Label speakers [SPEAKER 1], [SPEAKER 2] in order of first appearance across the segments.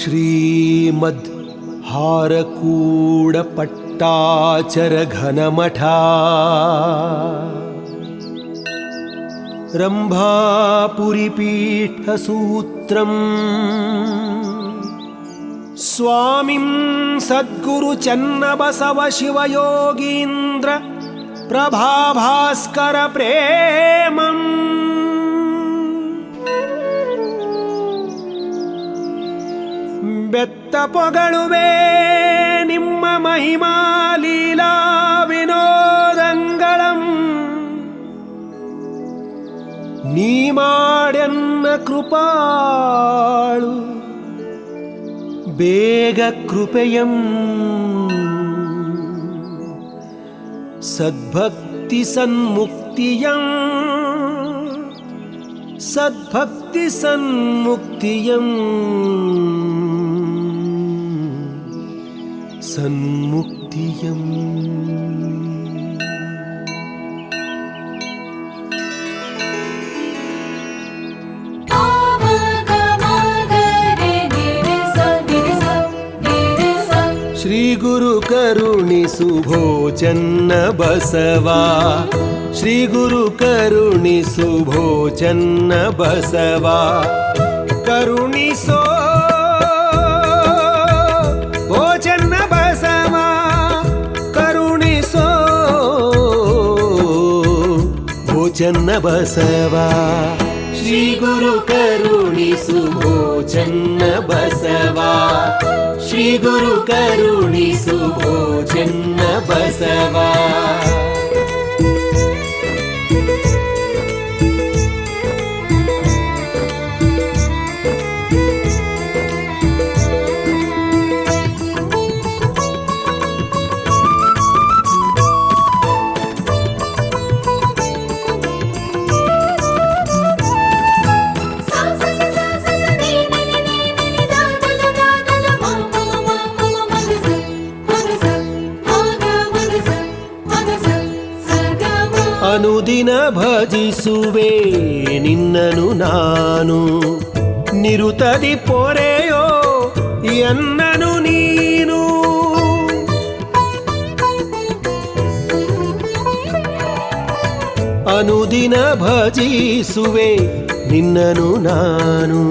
[SPEAKER 1] श्रीमद् हारकूडपट्टाचरघनमठा रम्भापुरिपीठसूत्रम् स्वामिं सद्गुरुचन्नबसवशिवयोगीन्द्र प्रभाभास्करप्रेमम् प्रभाभास्कर प्रेमम् ಬೆತ್ತ ಪೊಗಳುವೆ ನಿಮ್ಮ ಮಹಿಮಾ ಲೀಲಾ ವಿನೋದಂಗಳಂ ನೀ ಮಾಡ್ಯನ್ನ ಕೃಪಾಳು ಬೇಗ ಕೃಪೆಯಂ ಸದ್ಭಕ್ತಿ ಸನ್ಮುಕ್ತಿಯಂ ಸದ್ಭಕ್ತಿ सन्मुक्तियम्। श्रीगुरुकरुणिसु भोचन्न बसवा। श्रीगुरुकरुणिसु भोचन्न बसवा। करुणिसो ಭೋಜನ್ನ ಬಸವ ಶ್ರೀ ಗುರು ಕರುಣಿಸು ಚೆನ್ನ ಬಸವ ಶ್ರೀ ಗುರು ಕರುಣಿಸು ಚೆನ್ನ ಬಸವ ಅನುದಿನ ಭಜಿಸುವೆ ನಿನ್ನನು ನಾನು ನಿರುತದಿ ಪೊರೆಯೋ ಎನ್ನನು ನೀನು ಅನುದಿನ ಭಜಿಸುವೆ ನಿನ್ನನು ನಾನು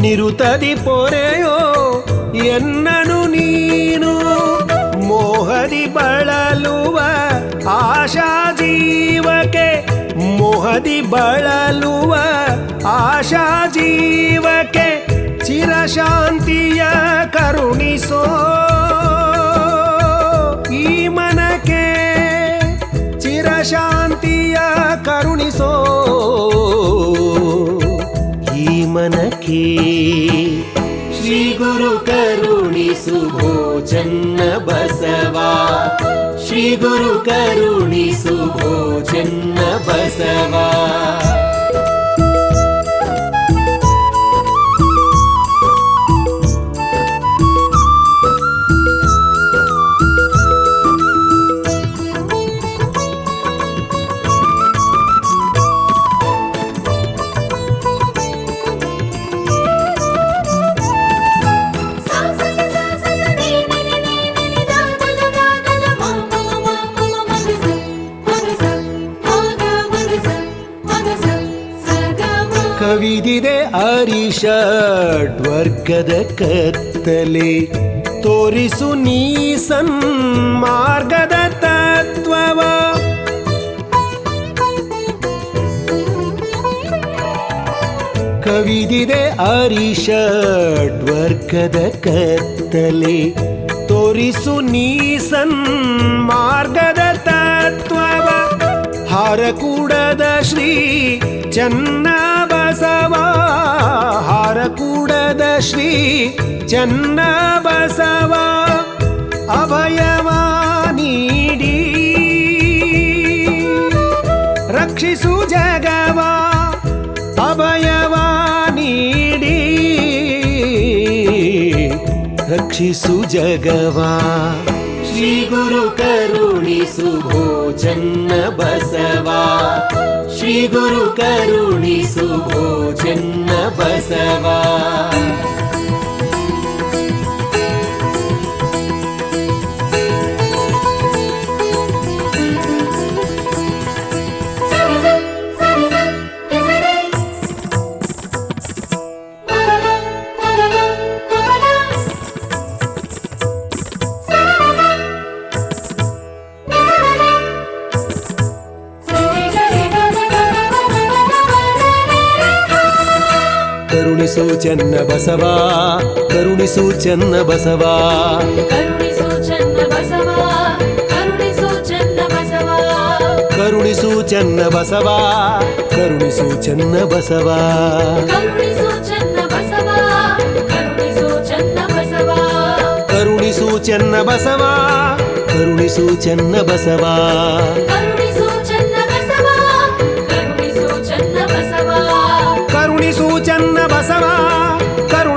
[SPEAKER 1] ನಿರುತದಿ ಪೊರೆಯೋ ಎನ್ನನು ನೀನು ಮೋಹದಿ ಬಳಲುವ ಮೋಹದಿ ಬಳಲುವ ಆಶಾ ಜೀವಕ್ಕೆ ಚಿರಶಾಂತಿಯ ಕರುಣಿಸೋ ಈ ಮನಕ್ಕೆ ಚಿರಶಾಂತಿಯ ಕರುಣಿಸೋ ಈ ಮನಕ್ಕೆ जन्न बसवा। श्रीगुरुकरुणि गुरुकरुणी बसवा। ಕವಿದಿದೆ ಅರಿಷಡ್ವರ್ಗದ ಕತ್ತಲೆ. ತೋರಿಸು ನೀ ಸನ್ಮಾರ್ಗದ ತತ್ವವ. ಕವಿದಿದೆ ಅರಿಷಡ್ವರ್ಗದ ಕತ್ತಲೆ. ತೋರಿಸು ನೀ ಸನ್ಮಾರ್ಗದ ತತ್ವವ. ಹಾರಕೂಡದ ಶ್ರೀ ಚನ್ನ ಬಸವ ಹಾರಕೂಡದ ಶ್ರೀ ಚನ್ನ ಬಸವ ಅಭಯವ ನೀಡಿ ರಕ್ಷಿಸು ಜಗವ ಅಭಯವ ನೀಡಿ ರಕ್ಷಿಸು ಜಗವ ಶ್ರೀ ಗುರು ಕರುಣಿಸು ಭೋಜನ್ನ ಬಸವ ಶ್ರೀ ಗುರು ಕರುಣಿಸು ಕರುಣಿಸು ಚೆನ್ನ ಬಸವ ಕರುಣಿಸು ಚೆನ್ನ ಬಸವ
[SPEAKER 2] ಕರುಣಿಸು ಚೆನ್ನ ಬಸವ ಕರುಣಿಸು ಚೆನ್ನ ಬಸವ
[SPEAKER 1] ಕರುಣಿಸು ಚೆನ್ನ ಬಸವ ಕರುಣಿಸು ಚೆನ್ನ ಬಸವ
[SPEAKER 2] ಕರುಣಿಸು ಚೆನ್ನ ಬಸವ ಕರುಣಿಸು ಚನ್ನ ಬಸವ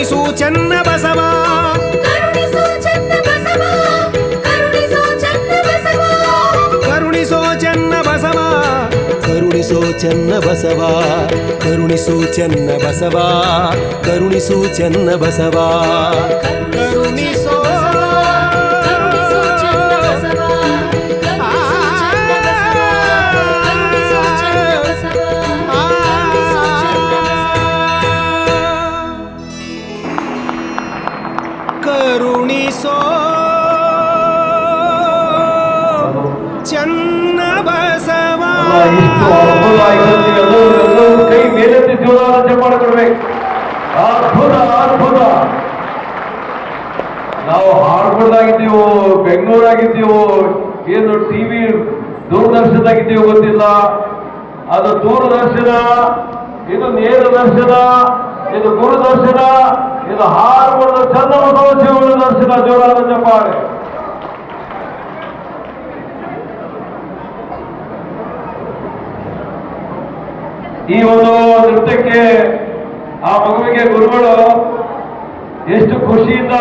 [SPEAKER 1] ಕರುಣಿಸು ಚೆನ್ನ ಬಸವ ಕರುಣಿಸು ಚನ್ನ ಬಸವ
[SPEAKER 2] ಕರುಣಿಸು ಚನ್ನ ಬಸವ ಕರುಣಿಸೋ ಚೆನ್ನ ಬಸವ
[SPEAKER 1] ಕರುಣಿಸೋ ಚೆನ್ನ ಬಸವ
[SPEAKER 3] ಇಷ್ಟು ಅದ್ಭುತ ಆಗಿರುತ್ತೆ ಎಲ್ಲರೂ ಎಲ್ಲರೂ ಕೈ ಮೇಲೆತ್ತಿ ಜೋರಾದ ಮಾಡಿಕೊಡ್ಬೇಕು ಅದ್ಭುತ. ಅದ್ಭುತ ನಾವು ಹಾಡ್ಕೊಂಡಾಗಿದ್ದೀವೋ ಬೆಂಗಳೂರಾಗಿದ್ದೀವೋ ಏನು ಟಿವಿ ದೂರದರ್ಶನದಾಗಿದ್ದೀವೋ ಗೊತ್ತಿಲ್ಲ ಅದು ದೂರದರ್ಶನ ಇದು ನೇರ ದರ್ಶನ, ಇದು ಗುರುದರ್ಶನ, ಇದು ಚಂದಮಸವ ಜೀವನ ದರ್ಶನ ಜೋರಾದ ಚಪ್ಪಾಳೆ ಈ ಒಂದು ನೃತ್ಯಕ್ಕೆ ಆ ಮಗುವಿಗೆ ಗುರುಗಳು ಎಷ್ಟು ಖುಷಿಯಿಂದ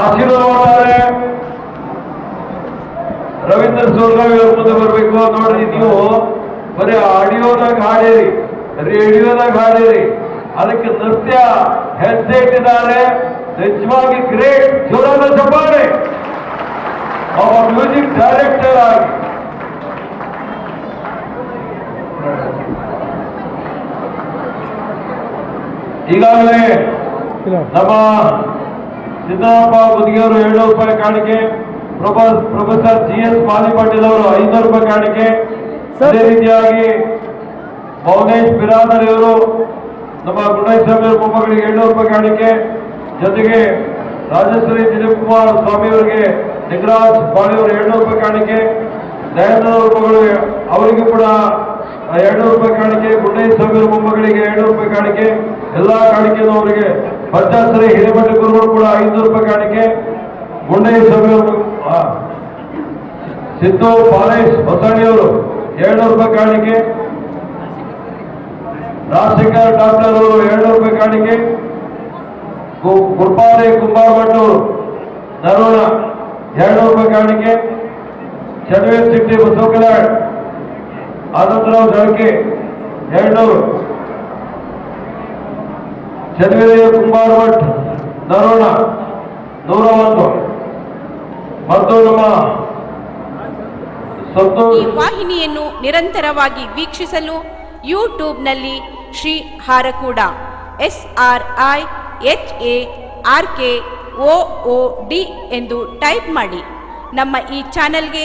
[SPEAKER 3] ಆಶೀರ್ವಾದ ರವೀಂದ್ರ ಸೋಲ್ಗಾವಿ ಅವ್ರ ಮುಂದೆ ಬರಬೇಕು ನೋಡ್ರಿ. ನೀವು ಬರೀ ಆಡಿಯೋದಾಗ ಹಾಡಿರಿ, ರೇಡಿಯೋದಾಗ ಹಾಡಿರಿ. ಅದಕ್ಕೆ ನೃತ್ಯ ಹೆಜ್ಜೆ ಇಟ್ಟಿದ್ದಾರೆ ನಿಜವಾಗಿ ಗ್ರೇಟ್. ಜೋರಾದ ಚಪ್ಪಾಳೆ ಒಬ್ಬ ಮ್ಯೂಸಿಕ್ ಡೈರೆಕ್ಟರ್ ಆಗಿ. ಈಗಾಗಲೇ ನಮ್ಮ ಸಿದ್ದರಾಮಪ್ಪ ಮುದಿಗೆಯವರು ಏಳ್ನೂರು ರೂಪಾಯಿ ಕಾಣಿಕೆ professor G S Mali Patil ಅವರು ಐನೂರು ರೂಪಾಯಿ ಕಾಣಿಕೆ. ಅದೇ ರೀತಿಯಾಗಿ ಮೌನೇಶ್ ಬಿರಾದರ್ ಅವರು ನಮ್ಮ ಗುಣೇಶ್ವರ ಮೊಮ್ಮಗಳಿಗೆ ಏಳ್ನೂರು ರೂಪಾಯಿ ಕಾಣಿಕೆ. ಜೊತೆಗೆ ರಾಜೇಶ್ವರಿ ದಿಲೀಪ್ ಕುಮಾರ್ ಸ್ವಾಮಿ ಅವರಿಗೆ ನಿಗರಾಜ್ ಬಾಳಿಯವರು ಏಳ್ನೂರು ರೂಪಾಯಿ ಕಾಣಿಕೆ. ದಯಾನಂದ ಅವರಿಗೂ ಕೂಡ ಎರಡ್ನೂರು ರೂಪಾಯಿ ಕಾಣಿಕೆ ಗುಂಡೇಶ್ ಸಾವಿರ ಮೊಮ್ಮಗಳಿಗೆ ಎರಡು ರೂಪಾಯಿ ಕಾಣಿಕೆ ಎಲ್ಲಾ ಕಾಣಿಕೆನವರಿಗೆ ಪಂಚಾಸರಿ ಹಿರೇಮಠ ಗುರುಗಳು ಕೂಡ ಐನೂರು ರೂಪಾಯಿ ಕಾಣಿಕೆ. ಗುಂಡೇಶ್ ಸಾವಿರ ಆ, ಸಿದ್ದು ಪಾಲೇಶ್ ಹೊಸಳ್ಳಿಯವರು ಎರಡ್ನೂರು ರೂಪಾಯಿ ಕಾಣಿಕೆ. ರಾಜಶೇಖರ್ ಡಾಕ್ಟರ್ ಅವರು ಎರಡ್ನೂರು ರೂಪಾಯಿ ಕಾಣಿಕೆ. ಕುರ್ಪಾಲೆ ಗುರ್ಪಾಲೆ ಕುಂಬಾರ ಭಟ್ ಅವರು ನರೋಣ ಎರಡ್ನೂರು ರೂಪಾಯಿ ಕಾಣಿಕೆ. ಚನ್ವೇರ್ ಸಿಟ್ಟಿ ಬಸವ ಕಲ್ಯಾಣ್ ಆನಂದರಾವ್ ಜಳಕೆ ಎರಡ್ನೂರು. ಚನ್ವೇರಿಯ ಕುಂಬಾರ ಭಟ್ ನರೋಣ ನೂರ ಒಂದು ಮತ್ತು ನಮ್ಮ
[SPEAKER 4] ಈ ವಾಹಿನಿಯನ್ನು ನಿರಂತರವಾಗಿ ವೀಕ್ಷಿಸಲು ಯೂಟ್ಯೂಬ್ನಲ್ಲಿ Shri Harakuda, S R I, H A, R K O D ಎಂದು ಟೈಪ್ ಮಾಡಿ. ನಮ್ಮ ಈ ಚಾನೆಲ್ಗೆ